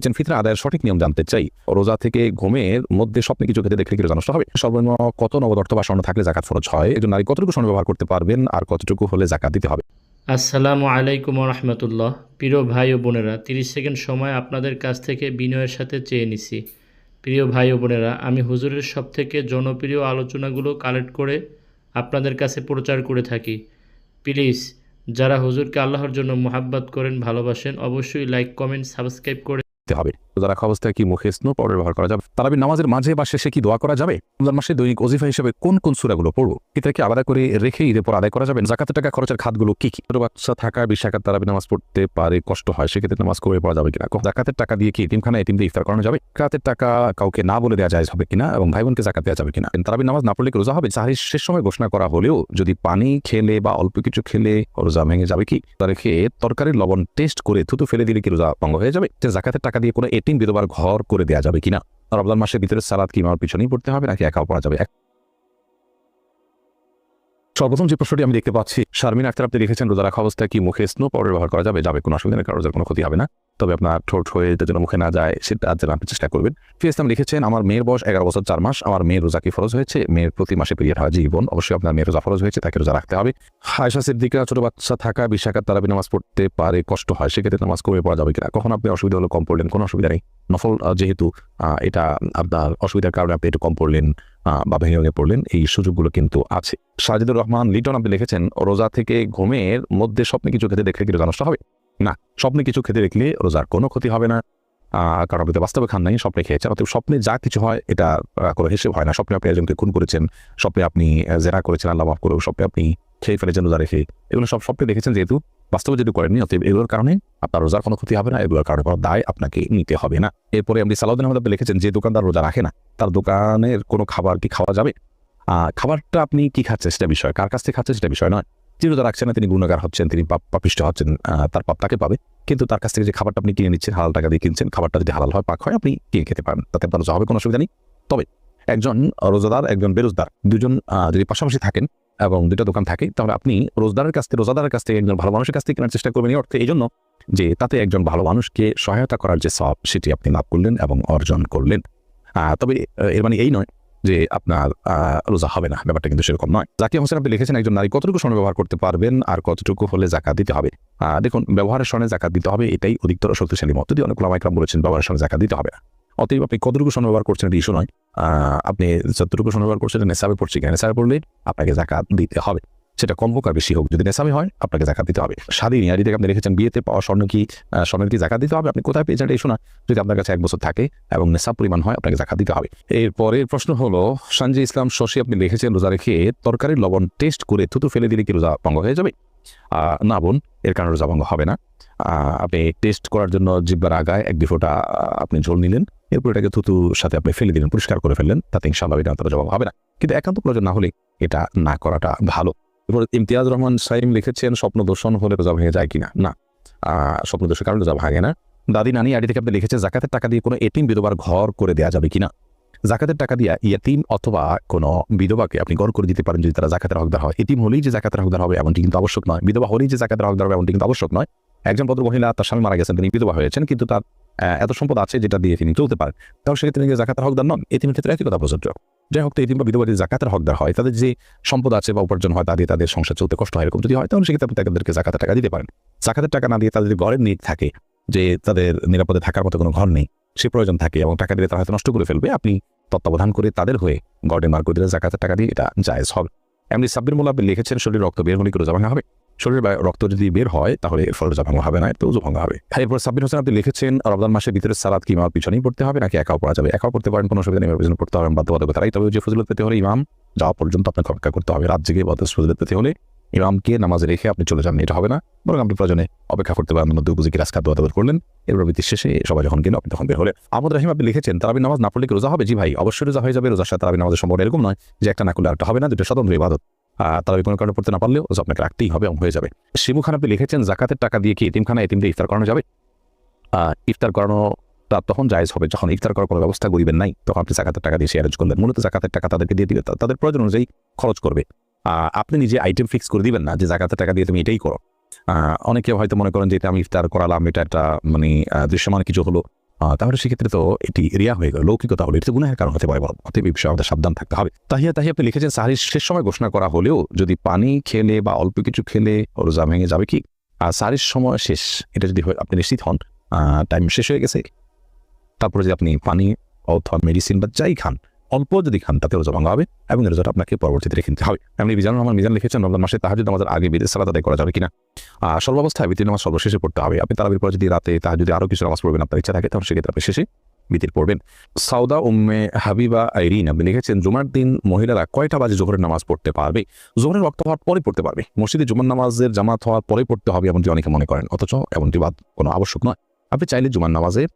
হচ্ছেন ফিতরা, আদায়ের সঠিক নিয়ম জানতে চাই। রোজা থেকে ঘুমের মধ্যে স্বপ্নে কিছু খেতে দেখলে কি রোজা হবে সর্বনিম্ন কত নগদ অর্থ বা স্বর্ণ থাকলে জাকাত ফরজ হয়? একজন নারী কতটুকু স্বর্ণ ব্যবহার করতে পারবেন আর কতটুকু হলে জাকাত দিতে হবে? আসসালামু আলাইকুম রহমতুল্লাহ। প্রিয় ভাই ও বোনেরা, তিরিশ সেকেন্ড সময় আপনাদের কাছ থেকে বিনয়ের সাথে চেয়ে নিছি। প্রিয় ভাই ও বোনেরা, আমি হুজুরের সব থেকে জনপ্রিয় আলোচনাগুলো কালেক্ট করে আপনাদের কাছে প্রচার করে থাকি। প্লিজ, যারা হুজুরকে আল্লাহর জন্য মোহাব্বত করেন, ভালোবাসেন, অবশ্যই লাইক কমেন্ট সাবস্ক্রাইব করে দিতে হবে। রোজা রাখা অবস্থায় কি মুখে স্নো পাউডার ব্যবহার করা যাবে? তারাবি নামাজের মাঝে বা শেষে কি দোয়া করা যাবে? রমজান মাসে দৈনিক ওজিফা হিসেবে কোন কোন সুরাগুলো পড়ব? এটা আলাদা করে রেখে ঈদের পর আদায় করা যাবে? জাকাতের টাকা, খরচের খাতগুলো কি কি? বাচ্চা থাকা, বিশাখাত তারাবি নামাজ পড়তে পারে, কষ্ট হয়, সেক্ষেত্রে নামাজ করে পড়া যাবে কিনা? জাকাতের টাকা দিয়ে কি এটিমখানা এটিম দিয়ে ইফতার করানো যাবে? জাকাতের টাকা কাউকে না বলে দেওয়া যায় হবে কিনা? এবং ভাই বোনকে জাকাত দেওয়া যাবে কিনা? তারাবি নামাজ না পড়লে রোজা হবে? সাহারি শেষ সময় ঘোষণা করা হলেও যদি পানি খেলে বা অল্প কিছু খেলে, রোজা ভেঙে যাবে কি? তা রেখে তরকারির লবণ টেস্ট করে থুতু ফেলে দিলে কি রোজা ভঙ্গ হয়ে যাবে? জাকাতের টাকা দিয়ে কোনো এটিম বিধবার ঘর করে দেওয়া যাবে কিনা? রমজান মাসের ভিতরে সালাদ কি পিছনেই পড়তে হবে নাকি একাও পড়া যাবে? সর্বপ্রথম যে প্রশ্নটি আমি দেখতে পাচ্ছি, শারমিন আক্তার, আপনি লিখেছেন, রোজা রাখা অবস্থায় কি মুখে স্নো পাউডার ব্যবহার করা যাবে? যাবে কোনো অসুবিধা নেই রোজার কোনো ক্ষতি হবে না। তবে আপনার ঠোঁট হয়ে যেন মুখে না যায়, সেটা যেন আপনি চেষ্টা করবেন। ফির ইসলাম লিখেছেন, আমার মেয়ের বয়স এগারো বছর চার মাস, আমার মেয়ের রোজা কি ফরজ হয়েছে? মেয়ের প্রতি মাসে পিরিয়ড হয় জীবন, অবশ্যই আপনার মেয়ের রোজা ফরজ হয়েছে, তাকে রোজা রাখতে হবে। হায়সা সিদ্দিকা, ছোট বাচ্চা থাকা বিশাখাত তারাবি নামাজ পড়তে পারে কষ্ট হয়, সেক্ষেত্রে নামাজ করে পড়া যাবে কিনা? কখন আপনি অসুবিধা হলো কম পড়লেন? কোনো অসুবিধা নেই। নফল যেহেতু এটা আপনার অসুবিধার কারণে আপনি একটু কম পড়লেন। বা ভেঙে ভেঙে পড়লেন, এই সুযোগগুলো কিন্তু আছে। সাজিদুর রহমান, লিটন আপনি লিখেছেন, রোজা থেকে ঘুমের মধ্যে স্বপ্নে কিছু খেতে দেখলে কি রোজা নষ্ট হবে? না, স্বপ্নে কিছু খেতে দেখলে রোজার কোনো ক্ষতি হবে না। কারণ আপনি বাস্তবে খান নাই, স্বপ্নে খেয়েছেন, অতএব স্বপ্নে যা কিছু হয়, এটা কোনো হিসেব হয় না। স্বপ্নে আপনি একজনকে খুন করেছেন, স্বপ্নে আপনি জেরা করেছেন, আল্লাহ মাফ করে স্বপ্নে আপনি খেয়ে ফেলেছেন রোজা রেখে, এগুলো সব স্বপ্নে দেখেছেন যেহেতু। বাস্তবে যদি করেননি, অতএব এগুলোর কারণে আপনার রোজার কোনো ক্ষতি হবে না, এগুলোর কারণে কোনো দায় আপনাকে নিতে হবে না। এরপরে আপনি সালাউদ্দিন আহমদ আপনি লিখেছেন, যে দোকানদার রোজা রাখে না, তার দোকানের কোনো খাবার কি খাওয়া যাবে? খাবারটা আপনি কি খাচ্ছেন সেটা বিষয়, কার কাছ থেকে খাচ্ছেন সেটা বিষয় নয়। যে রোজা রাখছেন না, তিনি গুণাগার হচ্ছেন, তিনি পাপ, পাপিষ্ট হচ্ছেন তার পাপ তাকে পাবে। কিন্তু তার কাছ থেকে যে খাবারটা আপনি কিনে নিচ্ছেন, হালাল টাকা দিয়ে কিনছেন, খাবারটা যদি হালাল হয়, পাক হয়, আপনি কিনে খেতে পারেন। তাতে আপনার রোজা হবে, কোনো অসুবিধা নেই। তবে একজন রোজাদার, একজন বেরোজদার, দুজন যদি পাশাপাশি থাকেন এবং দুটো দোকান থাকে, তাহলে আপনি রোজদারের কাছ থেকে, রোজাদারের কাছ থেকে, একজন ভালো মানুষের কাছ থেকে কেনার চেষ্টা করবেন। এই অর্থে এই জন্য যে তাতে একজন ভালো মানুষকে সহায়তা করার যে সব, সেটি আপনি লাভ করলেন এবং অর্জন করলেন। তবে এর মানে এই নয় যে আপনার রোজা হবে না, ব্যাপারটা কিন্তু সেরকম নয়। জাকির হোসেন, আপনি লিখেছেন, একজন নারী কতটুকু স্বর্ণ ব্যবহার করতে পারবেন আর কতটুকু হলে জাকাত দিতে হবে? দেখুন, ব্যবহারের স্বর্ণে জাকাত দিতে হবে, এটাই অধিকতর শক্তিশালী মত। দিয়ে অনেক লামাইকরাম বলেছেন, ব্যবহারের স্বর্ণে জাকাত দিতে হবে না। অতএব আপনি কতটুকু স্বর্ণ ব্যবহার করছেন ইস্যু নয়। আপনি যতটুকু স্বর্ণ ব্যবহার করছেন নেশাবে পড়ছে কিনা। নেশাবে পড়লে আপনাকে জাকাত দিতে হবে। সেটা কম হোক আর বেশি হোক। যদি নেশাবে হয়, আপনাকে জাকাত দিতে হবে। স্বাধীন ইয়ারি থেকে আপনি রেখেছেন বিয়েতে পাওয়া স্বর্ণ কি স্বর্ণের কি জাকাত দিতে হবে? আপনি কোথায় পেয়েছেন এটা ইস্যু না। যদি আপনার কাছে এক বছর থাকে এবং নেশা পরিমাণ হয়, আপনাকে জাকাত দিতে হবে। এরপরের প্রশ্ন হলো সঞ্জয় ইসলাম শশী আপনি লিখেছেন রোজা রেখে তরকারির লবণ টেস্ট করে থুতু ফেলে দিলে কি রোজা ভঙ্গ হয়ে যাবে? না বোন, এর কারণে রোজা ভঙ্গ হবে না। আপনি টেস্ট করার জন্য জিব্বার আগায় এক দুফোটা আপনি ঝোল নিলেন, এরপর এটাকে থুতুর সাথে আপনি ফেলে দিলেন, পরিষ্কার করে ফেললেন, তাতে ইনশাআল্লাহ এটা আপনার জবাব হবে না। কিন্তু একান্ত প্রয়োজন না হলে এটা না করাটা ভালো। এরপর ইমতিয়াজ রহমান সাইম লিখেছেন, স্বপ্ন দর্শন হলে রোজা ভেঙে যায় কিনা? না। স্বপ্ন দোষের কারণে রোজা ভাঙে না। দাদি নানি আড়ি থেকে আপনি লিখেছেন, জাকাতের টাকা দিয়ে কোনো এটিম বিধবার ঘর করে দেওয়া যাবে কিনা? জাকাতের টাকা দিয়া ইয়াতিম অথবা কোনো বিধবাকে আপনি গড় করে দিতে পারেন যদি তারা জাকাতের হকদার হয়। এটিম হলেই যে জাকাতের হকদার হবে এমনটি কিন্তু আবশ্যক নয়। বিধবা হলেই যে জাকাতের হকদার হবে এমনটি কিন্তু আবশ্যক নয়। একজন ভদ্র মহিলা তার স্বামী মারা গেছেন, তিনি বিধবা হয়েছেন, কিন্তু তার এত সম্পদ আছে যেটা দিয়ে তিনি চলতে পারেন। তাহলে সেক্ষেত্রে তিনি জাকাতের হকদার নন। এটিমের ক্ষেত্রে একই কথা প্রযোজ্য। যাই হোক, তো এটিম বা বিধবা যদি জাকাতের হকদার হয়, তাদের যে সম্পদ আছে বা উপার্জন হয়, তা দিয়ে তাদের সংসার চলতে কষ্ট হয়, এরকম যদি হয়, তাহলে সেক্ষেত্রে আপনি তাদেরকে জাকাতের টাকা দিতে পারেন। জাকাতের টাকা না দিয়ে তাদের ঘরের নিট থাকে, যে তাদের নিরাপদে থাকার মতো কোনো ঘর নেই, সে প্রয়োজন থাকে এবং টাকা দিলে তারা হয়তো নষ্ট করে ফেলবে, আপনি তত্ত্বাবধান করে তাদের হয়ে গার্ডেন মার্ক দিলে জাকাতের টাকা দিয়ে এটা জায়েজ হবে। এমনি সাব্বির মোল্লা আপনি লিখেছেন, শরীরে রক্ত বের হলে রোজা ভাঙা হবে? শরীরে রক্ত যদি বের হয়, তাহলে এর ফলে রোজা ভাঙা হবে না তো রোজা ভাঙা হবে। হ্যাঁ এরপর সাব্বির হোসেন আপনি লিখেছেন, রমজান মাসের ভিতরে সালাদ কি ইমাম পিছনেই পড়তে হবে, নাকি একাও পড়া যাবে? একাও পড়তে পারেন, কোনো অসুবিধা নেই পিছনে পড়তে হবে, বাধ্যবাধকতা তাই তবে যে ফজিলত পেতে হলে ইমাম, যাওয়া পর্যন্ত আপনাকে অপেক্ষা করতে হবে। রাত জেগে বাদ ফজিলত পেতে হলে ইমামকে নামাজে রেখে আপনি চলে যান, এটা হবে না। বরং আপনি প্রয়োজনে অপেক্ষা করতে পারেন মধ্যে উপযোগী রাজকাত দোয়া করলেন। এরপর বৃত্তি শেষে সবাই যখন গেল, আপনি তখন বের হলেন। আহমদ রাহিম, আপনি লিখেছেন, তারাবি নামাজ না পড়লে কি রোজা হবে? জি ভাই, অবশ্যই রোজা হয়ে যাবে। রোজার সাথে তারাবি নামাজের সম্পর্ক এরকম নয় যে একটা না করলে একটা হবে না, দুটো স্বতন্ত্র ইবাদত। তারাবি কোনো কারণে পড়তে না পারলেও রোজা আপনাকে রাখতেই হবে হয়ে যাবে। শিবু খান, আপনি লিখেছেন, জাকাতের টাকা দিয়ে কি এতিমখানা এতিম দিয়ে ইফতার করানো যাবে? ইফতার করানো তা তখন জায়েজ হবে। যখন ইফতার করার কোনো ব্যবস্থা গরিবের নাই, তখন আপনি জাকাতের টাকা দিয়ে শেয়ারেজ করলেন। মূলত জাকাতের টাকা তাদেরকে দিয়ে দিলে তাদের প্রয়োজন অনুযায়ী খরচ করবে। আপনি নিজে আইটেম ফিক্স করে দিবেন না যে জাকাতের টাকা দিয়ে তুমি এটাই করো। অনেকে হয়তো মনে করেন যে এটা আমি ইফতার করালাম, এটা একটা মানে দৃশ্যমান কিছু হলো। তাহলে সেক্ষেত্রে তো এটি রিয়া হয়ে গেল, লৌকিকতা হলে এটা গুনাহের কারণ হতে পারে অতএব এই বিষয়ে আমাদের সাবধান থাকতে হবে। তাহিয়া তাহিয়া আপনি লিখেছেন, সাহারির শেষ সময় ঘোষণা করা হলেও যদি পানি খেলে বা অল্প কিছু খেলে, রোজা ভেঙে যাবে কি? আর সাহারির সময় শেষ, এটা যদি আপনি নিশ্চিত হন। টাইম শেষ হয়ে গেছে। তারপরে যদি আপনি পানি, অথবা মেডিসিন বা যাই খান অল্প যদি খান তাতে রোজা ভাঙা হবে এবং রোজাটা আপনাকে পরবর্তীতে রেখে নিতে হবে। এমনি বিজান রহমান মিজান লিখেছেন, রমজান মাসে তাহাজুদ আমাদের আগে বিদেশ সালাদ আদায় করা যাবে কিনা? সর্বাবস্থায় বিতির নামাজ সর্বশেষে পড়তে হবে। আপনি তারাবির পর যদি রাতে তাহার যদি আরও কিছু নামাজ পড়বেন, আপনার ইচ্ছা থাকে, তাহলে সেক্ষেত্রে আপনি শেষে বিতির পড়বেন। সাউদা উম্মে হাবিবা আইরিন, আপনি লিখেছেন, জুমার দিন মহিলারা কয়টা বাজে জোহরের নামাজ পড়তে পারবে? জোহরের রক্ত হওয়ার পরে পড়তে পারবে। মসজিদে জুমার নামাজের জামাত হওয়ার পরে পড়তে হবে, এমনটি অনেকে মনে করেন। অথচ এমনটি বাদ কোনো আবশ্যক নয়। আপনি চাইলে জুমার নামাজের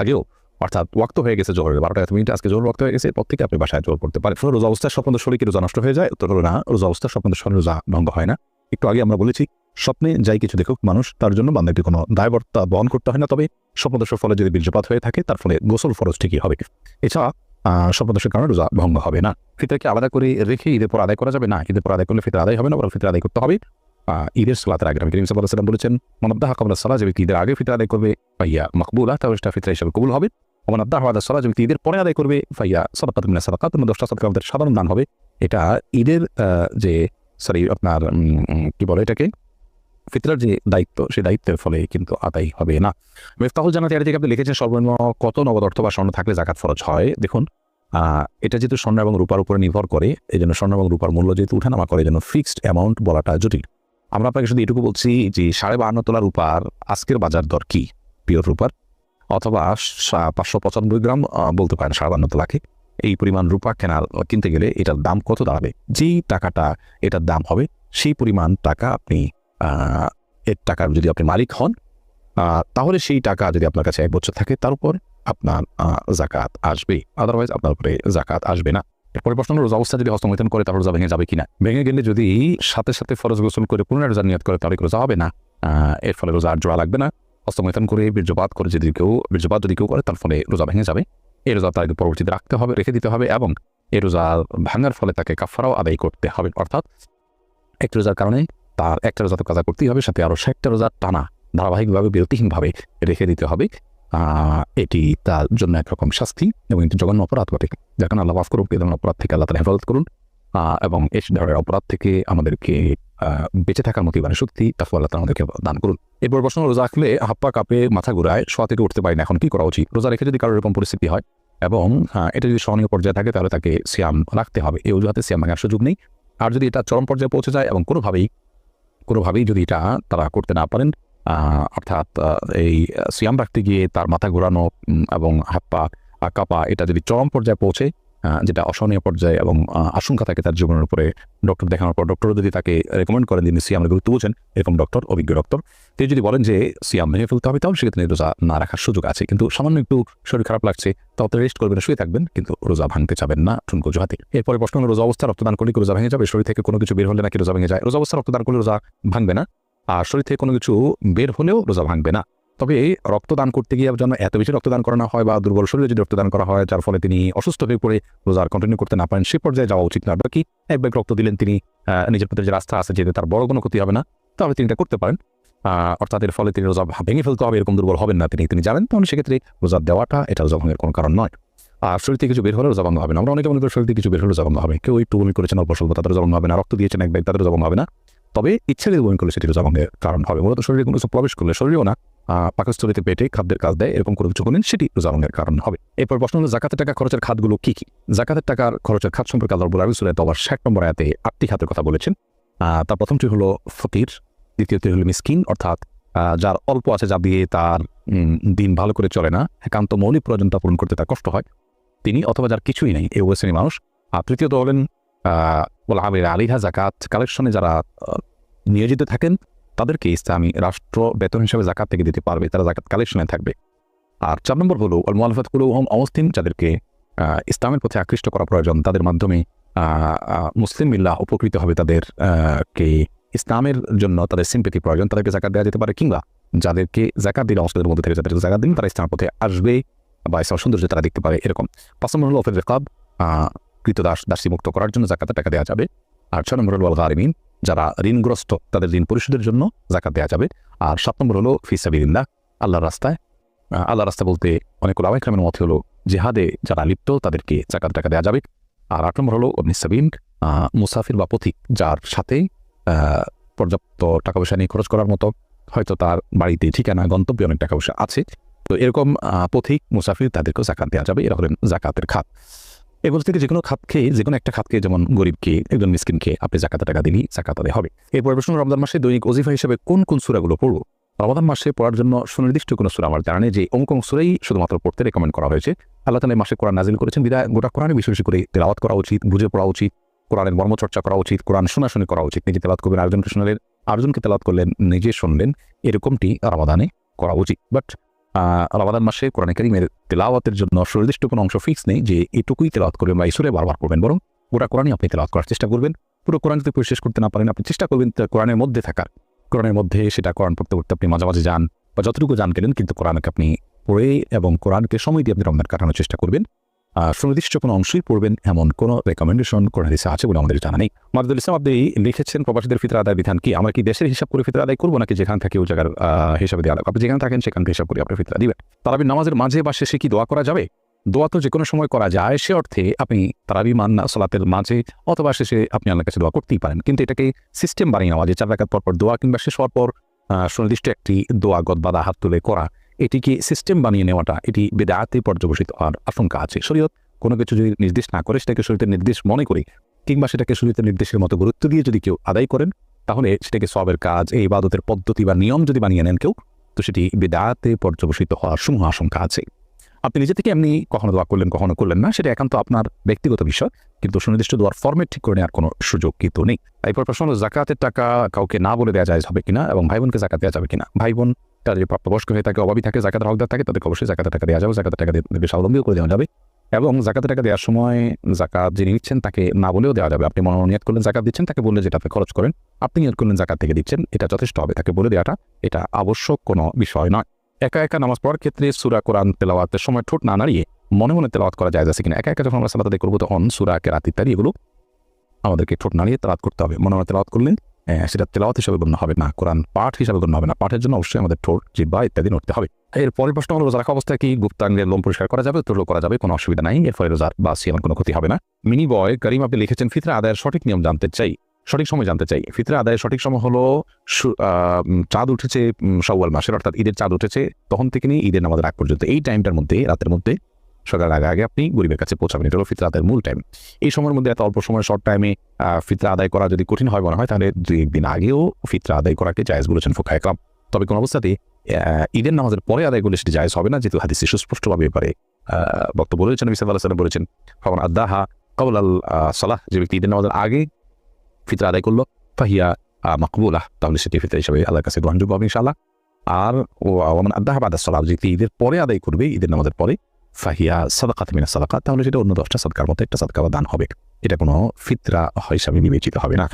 আগেও অর্থাৎ ওয়াক্ত হয়ে গেছে জোহরের বারোটা এত মিনিট আজকে জোহর ওয়াক্ত হয়ে গেছে এরপর থেকে আপনি বাসায় জোর করতে পারেন। রোজা অবস্থায় স্বপ্ন শরীর কি রোজা নষ্ট হয়ে যায়? উত্তর হলো না, রোজা অবস্থায় স্বপ্ন রোজা ভঙ্গ হয় না। একটু আগে আমরা বলেছি, স্বপ্নে যাই কিছু দেখুক মানুষ, তার জন্য বান্দাকে কোনো দায়বর্তা বহন করতে হয় না। তবে স্বপ্নদোষের ফলে যদি বীর্যপাত হয়ে থাকে, তার ফলে গোসল ফরজ ঠিকই হবে। এছাড়া স্বপ্নদোষের কারণে রোজা ভঙ্গ হবে না। ফিতরকে আলাদা করে রেখে ঈদের পর আদায় করা যাবে? না, ঈদের পর আদায় করলে ফিতর আদায় হবে না, বরং ফিতর আদায় করতে হবে। ঈদের সালাতের আগে আমি করিম সাল্লাম বলেছেন মনব্দাহ কামলা সালা যে ঈদের আগে ফিতর আদায় করবে ভাইয়া মকবুলা, তাহলে সেটা ফিতর হিসাবে কবুল হবে। আদা সালা যে ব্যক্তি ঈদের পরে আদায় করবে ভাইয়া সদাকাত মিনা সাদাকাত দশটা সদকা আমাদের সাধারণ দান হবে। এটা ঈদের যে সরি আপনার কি বলে এটাকে? ফিতরার যে দায়িত্ব সেই দায়িত্বের ফলে কিন্তু আদায় হবে না। মেফতাহুল জানাতে আর থেকে আপনি লিখেছেন সর্বনিম্ন কত নগদ অর্থ বা স্বর্ণ থাকলে জাকাত ফরজ হয়? দেখুন এটা যেহেতু স্বর্ণ এবং রূপার উপরে নির্ভর করে এই জন্য স্বর্ণ এবং রূপার মূল্য যেহেতু উঠে উঠানামা করে জন্য ফিক্সড অ্যামাউন্ট বলাটা জটিল। আমরা আপনাকে শুধু এটুকু বলছি যে, সাড়ে বাহান্ন তোলা রূপার আজকের বাজার দর কি? পিওর রূপার। অথবা পাঁচশো পঁচানব্বই গ্রাম বলতে পারেন সাড়ে তোলাকে এই পরিমাণ রূপা কেনার কিনতে গেলে এটার দাম কত দাঁড়াবে? যেই টাকাটা এটার দাম হবে, সেই পরিমাণ টাকা আপনি এর টাকার যদি আপনি মালিক হন তাহলে সেই টাকা যদি আপনার কাছে এক বছর থাকে, তার উপর আপনার জাকাত আসবে। আদারওয়াইজ আপনার উপরে জাকাত আসবে না। এরপরে প্রশ্ন রোজা অবস্থা যদি হস্তমৈথন করে, তাহলে রোজা ভেঙে যাবে কিনা? ভেঙে গেলে যদি সাথে সাথে ফরজ গোসল করে পুনরায় রোজা নিয়ত করে, তাহলে রোজা হবে না? এর ফলে রোজা আর জোড়া লাগবে না। হস্তমৈথন করে বীর্যপাত করে যদি কেউ, বীর্যপাত যদি কেউ করে, তার ফলে রোজা ভেঙে যাবে। এই রোজা তাকে পরবর্তীতে রাখতে হবে, রেখে দিতে হবে এবং এই রোজা ভাঙার ফলে তাকে কাফারাও আদায় করতে হবে। অর্থাৎ একটা রোজার কারণে তার একটা রোজা তো কাজা করতেই হবে, সাথে আরও ষাটটা রোজা টানা ধারাবাহিকভাবে বিরতিহীনভাবে রেখে দিতে হবে। এটি তার জন্য একরকম শাস্তি এবং এটি জঘন্য অপরাধ বটে। যখন আল্লাহ মাফ করুন এই ধরনের অপরাধ থেকে আল্লাহ তালা হেফাজত করুন। এবং এই ধরনের অপরাধ থেকে আমাদেরকে বেঁচে থাকার মতো মানে শক্তি তারপর আল্লাহ আমাদেরকে দান করুন। এরপর প্রশ্ন রোজা রাখলে হাপ্পা কাপে মাথা ঘুরায় শোয়া থেকে উঠতে পারি না এখন কি করা উচিত? রোজা রেখে যদি কারোর এরকম পরিস্থিতি হয় এবং আহ, এটা যদি সহনীয় পর্যায়ে থাকে তাহলে তাকে সিয়াম রাখতে হবে। এই অজুহাতে সিয়াম ভাঙার সুযোগ নেই। আর যদি এটা চরম পর্যায়ে পৌঁছে যায় এবং কোনোভাবেই কোনোভাবেই যদি এটা তারা করতে না পারেন অর্থাৎ এই সিয়াম রাখতে গিয়ে তার মাথা ঘোরানো এবং হাত পা আহ, কাঁপা এটা যদি চরম পর্যায়ে পৌঁছে যেটা অসহনীয় পর্যায়ে এবং আশঙ্কা থাকে তার জীবনের উপরে ডক্টর দেখানোর পর ডক্টর যদি তাকে রেকমেন্ড করেন তিনি সিয়ামের গুরুত্ব বুঝেন, এরকম ডক্টর অভিজ্ঞ ডক্টর তিনি যদি বলেন যে সিয়াম ভেঙে ফেলতে হবে, তাহলে সেক্ষেত্রে রোজা না রাখার সুযোগ আছে। কিন্তু সামান্য একটু শরীর খারাপ লাগছে তাহলে রেস্ট করবেন, শুয়ে থাকবেন, কিন্তু রোজা ভাঙতে চাবেন না ঠুনকো জোহাতে। এরপরে প্রশ্ন হলো, রোজা অবস্থা রক্তদান করলে রোজা ভেঙে যাবে? শরীর থেকে কোনো কিছু বের হলে নাকি রোজা ভেঙে যায়? রোজা অবস্থা রক্তদান করলে রোজা ভাঙবে না। আর শরীর থেকে কোনো কিছু বের হলেও রোজা ভাঙবে না। তবে রক্তদান করতে গিয়ে যেন এত বেশি রক্তদান করানো হয় বা দুর্বল শরীরে যদি রক্তদান করা হয়, যার ফলে তিনি অসুস্থ হয়ে পড়ে, রোজার কন্টিনিউ করতে না পারেন, সে পর্যায়ে যাওয়া উচিত না। বাকি এক ব্যাগ রক্ত দিলেন তিনি নিজের প্রতি যে রাস্তা আছে, যেতে তার বড় কোনো ক্ষতি হবে না। তাহলে তিনি এটা করতে পারেন। অর্থাৎ এর ফলে তিনি রোজা ভেঙে ফেলতে হবে, এরকম দুর্বল হবেন না তিনি। তিনি জানেন তাহলে সেক্ষেত্রে রোজা দেওয়াটা এটা রোজা কোনো কারণ নয়। আর শরীর থেকে কিছু বের হলে রোজা ভাঙা হবে না। আমরা অনেকে মনে করি শরীর থেকে কিছু বের হলে রোজা হবে। কেউ একটু বমি করেছেন, অল্প স্বল্প, তাদের ভাঙা হবে না। রক্ত দিয়েছেন এক ব্যাগ তাদের ভাঙা হবে না। তবে ইচ্ছা যদি বমি করলে সেটি রোজা ভাঙের কারণ হবে। মূলত শরীরে কোনো প্রবেশ করলে শরীরেও না পাকস্থলিতে পেটে খাদ্যের কাজ দেয়, এরকম কোনো কিছু করলেন, সেটি রোজা ভাঙের কারণ হবে। এরপর প্রশ্ন হলো, জাকাতের টাকা খরচের খাতগুলো কি কি? জাকাতের টাকার খরচের খাত সম্পর্কে আল্লাহ রবুল আলমী আবার ষাট নম্বর আয়াতে আটটি খাতের কথা বলেছেন। তার প্রথমটি হলো ফকির, দ্বিতীয়টি হলো মিসকিন, অর্থাৎ যার অল্প আছে যা দিয়ে তার দিন ভালো করে চলে না, একান্ত মৌলিক প্রয়োজনতা পূরণ করতে তার কষ্ট হয়। তিনি অথবা যার কিছুই নেই এই ওয়েসেনি মানুষ। আর তৃতীয়ত হলেন বলা হবে আলিহা জাকাত, কালেকশনে যারা নিয়োজিত থাকেন তাদেরকে ইসলামী রাষ্ট্র বেতন হিসেবে জাকাত থেকে দিতে পারবে তারা জাকাত কালেকশনে থাকবে। আর চার নম্বর হলো আল মুআলাফাত কুলু হম অমুসলিম যাদেরকে ইসলামের পথে আকৃষ্ট করা প্রয়োজন তাদের মাধ্যমে মুসলিম মিল্লাহ উপকৃত হবে তাদের আহ, কে ইসলামের জন্য তাদের সিম্পেথি প্রয়োজন তাদেরকে জাকাত দেওয়া যেতে পারে কিংবা যাদেরকে জাকাত দিলে অংশদের মধ্যে থেকে যাদেরকে জাকাত দিন তারা ইসলামের পথে আসবে বা ইসলাম সৌন্দর্য তারা দেখতে পারে এরকম। পাঁচ নম্বর হলো অফের রেকাব কৃতদাস দাসী মুক্ত করার জন্য জাকাতের টাকা দেওয়া যাবে। আর ছয় নম্বর হলো আল গারিমিন যারা ঋণগ্রস্ত, তাদের ঋণ পরিশোধের জন্য জাকাত দেওয়া যাবে। আর সাত নম্বর হলো ফিসাবিল্লাহ আল্লাহর রাস্তায়। আল্লাহ রাস্তা বলতে অনেক ওলামাইক্রামের মত হলো, জেহাদে যারা লিপ্ত, তাদেরকে জাকাত টাকা দেওয়া যাবে। আর আট নম্বর হলো অগ্নিসাবিন মুসাফির বা পথিক, যার সাথে পর্যাপ্ত টাকা পয়সা নিয়ে খরচ করার মতো, হয়তো তার বাড়িতে ঠিকানা, গন্তব্যে অনেক টাকা পয়সা আছে। তো এরকম পথিক, মুসাফির, তাদেরকেও জাকাত দেওয়া যাবে। এরা হলেন জাকাতের খাত। এগুলো থেকে যে কোনো খেয়ে যে কোনো একটা খেয়ে, যেমন গরিবকে একজন মিসকিনকে আপনি জাকাতে টাকা দিলেই জাকাত আদায় হবে। এরপর প্রশ্ন, রমজান মাসে দৈনিক অজিফা হিসেবে কোন কোন সুরাগুলো পড়ব? রমাদান মাসে পড়ার জন্য সুনির্দিষ্ট কোনো সুরা আমার জানা নেই, যে অমুক অমুক সুরাই শুধুমাত্র পড়তে রেকমেন্ড করা হয়েছে। আল্লাহ তালা মাসে কোরআন নাজিল করেছেন। বিদায়, গোটা কোরআনে বেশি বেশি করে তেলাওয়াত করা উচিত, বুঝে পড়া উচিত, কোরআনের মর্মচর্চা করা উচিত, কোরআন শোনাশুনি করা উচিত, নিজে তেলাওয়াত করবেন আরেকজনকে শোনালেন আরেকজনকে তেলাওয়াত করলেন, নিজে শুনলেন, এরকমটি রমাদানে করা উচিত। বাট রমাদান মাসে কোরআন করিমের তেলাওয়াতের জন্য সুনির্দিষ্ট কোনো অংশ ফিক্স নেই যে এটুকুই তেলাওয়াত করবেন বা ইসুরে বারবার করবেন বরং গোটা কোরআনই আপনি তেলাওয়াত করার চেষ্টা করবেন। পুরো কোরআন যদি পরিশেষ শেষ করতে না পারেন, আপনি চেষ্টা করবেন কোরআনের মধ্যে থাকার। কোরআনের মধ্যে সেটা কোরআন পড়তে পড়তে আপনি মাঝে মাঝে যান বা যতটুকু জান কিন্তু কোরআনকে আপনি পড়ে এবং কোরআনকে সময় দিয়ে আপনি রমজান কাটানোর চেষ্টা করবেন। সুনির্দিষ্ট কোনো অংশই পড়বেন এমন কোনো রেকমেন্ডেশন কোরআন হাদিসে আছে বলে আমাদের জানা নেই। মাদুল ইসলাম আপনি লিখেছেন, প্রবাসীদের ফিতরা আদায় বিধান কি? আমরা কি দেশের হিসাব করে ফিতরা আদায় করব নাকি যেখান থেকে ওই জায়গার হিসাবে দেওয়া আপনি যেখানে থাকেন সেখান থেকে হিসাব করে আপনি ফিতরা দিবেন। তারাবি নামাজের মাঝে বা শেষে কি দোয়া করা যাবে? দোয়া তো যে কোনো সময় করা যায়, সে অর্থে আপনি তারাবি মান্না, সলাতের মাঝে অথবা শেষে আপনি আল্লাহর কাছে দোয়া করতেই পারেন। কিন্তু এটাকে সিস্টেম বানিয়ে নেওয়া, যে চার রাকাত পর পর দোয়া কিংবা শেষ হওয়ার পর সুনির্দিষ্ট একটি দোয়া গদ হাত তুলে করা এটিকে সিস্টেম বানিয়ে নেওয়াটা, এটি বেদাতে পর্যবসিত হওয়ার আশঙ্কা আছে? শরীয়ত কোনো কিছু যদি নির্দেশ না করে, সেটাকে শরীরের নির্দেশ মনে করি, কিংবা সেটাকে শরীরের নির্দেশের মতো গুরুত্ব দিয়ে যদি কেউ আদায় করেন, তাহলে সেটাকে সবের কাজ, এই ইবাদতের পদ্ধতি বা নিয়ম যদি বানিয়ে নেন কেউ, তো সেটি বেদাতে পর্যবসিত হওয়ার সমূহ আশঙ্কা আছে। আপনি নিজে থেকে এমনি কখনো দোয়া করলেন, কখনো করলেন না, সেটা একান্ত আপনার ব্যক্তিগত বিষয়। কিন্তু সুনির্দিষ্ট দোয়ার ফর্মেট ঠিক করে নেওয়ার কোনো সুযোগ কিন্তু নেই। এরপর প্রশ্ন হলো, জাকাতের টাকা কাউকে না বলে দেওয়া যায় হবে কিনা এবং ভাই বোনকে জাকাত দেওয়া যাবে কিনা? ভাই বোন তার যে প্রাপ্তবয়স্ক হয়ে থাকে, অভাবী থাকে, জাকাতের হকদার থাকে, তাদেরকে অবশ্যই জাকাতের টাকা দেওয়া যাবে, জাকাতের টাকা দিয়ে স্বাবলম্বীও করে দেওয়া যাবে এবং জাকাতের টাকা দেওয়ার সময় জাকাত যিনি নিচ্ছেন তাকে না বলেও দেওয়া যাবে। আপনি মনোনিয়ত করলেন, জাকাত দিচ্ছেন, তাকে বললে যেটা আপনি খরচ করেন, আপনি নিয়ত করলেন, জাকাত থেকে দিচ্ছেন, এটা যথেষ্ট হবে। তাকে বলে দেওয়াটা, এটা আবশ্যক কোনো বিষয় নয়। একা একা নামাজ পড়ার ক্ষেত্রে সুরা কোরআন তেলাওয়াতের সময় ঠোঁট না নাড়িয়ে মনে মনে তেলাওয়াত করা যায় আছে কিনা? একা একা যখন আমরা সালাত করব তখন সুরা কেরাত ইত্যাদি এগুলো আমাদেরকে ঠোঁট নাড়িয়ে তেলাওয়াত করতে হবে। মনে মনে তেলাওয়াত করলেন আহ, সেটা তেলাওয়াত হিসাবে গণ্য হবে না কোরআন পাঠ হিসাবে গণ্য হবে না। পাঠের জন্য অবশ্যই আমাদের ঠোঁট জিব্বা ইত্যাদি নড়তে হবে। এর পরের প্রশ্ন হলো রোজা রাখা অবস্থায় কি গুপ্তাঙ্গের লোম পরিষ্কার করা যাবে তোলো করা যাবে কোনো অসুবিধা নাই। এর ফলে রোজার বা সিয়ামের কোনো ক্ষতি হবে না। মিনি বয় করিম আপনি লিখেছেন ফিতরা আদায়ের সঠিক নিয়ম জানতে চাই। সঠিক সময় জানতে চাই। ফিতরা আদায়ের সঠিক সময় হলো চাঁদ উঠেছে উম, শাওয়াল মাসের অর্থাৎ ঈদের চাঁদ উঠেছে তখন থেকে নিয়ে ঈদের নামাজের আগ পর্যন্ত। এই টাইমটার মধ্যে রাতের মধ্যে সকাল আগে আগে আপনি গরিবের কাছে পৌঁছাবেন। এটা হলো ফিতরা আদায়ের মূল টাইম। এই সময়ের মধ্যে এত অল্প সময় শর্ট টাইমে ফিতরা আদায় করা যদি কঠিন হয় মনে হয় তাহলে দুই একদিন আগেও ফিতরা আদায় করাকে জায়েজ বলেছেন ফোকা একরাম। তবে কোনো অবস্থাতেই আহ, ঈদের নামাজের পরে আদায় করলে সেটি জায়েজ হবে না যেহেতু হাদিসে সুস্পষ্টভাবে আহ, বক্তব্য বলেছেন নবী সাল্লাহ সাল্লাম বলেছেন ফমান আদাহা কবল আল সালাহ যে ব্যক্তি ঈদের নামাজের আগে ফিতরা আদায় করল, ফাহিয়া মাকবুলাহ, তাহলে সেটি ফিতরা হিসাবে আল্লাহর কাছে গ্রহণযোগ্য হবে ইনশাল্লাহ আর ও আমার আদাহাবাদ সালাম সালাহ যে ঈদের পরে আদায় করবে, ঈদের নামাজের পরে, ফাহিয়া, সাদাকাত মিনা সাদাকাত, তাহলে সেটা অন্য দশটা সাদকার মতো একটা সাদকা দান হবে। এটা কোনো ফিতরা হিসাবে বিবেচিত হবে না।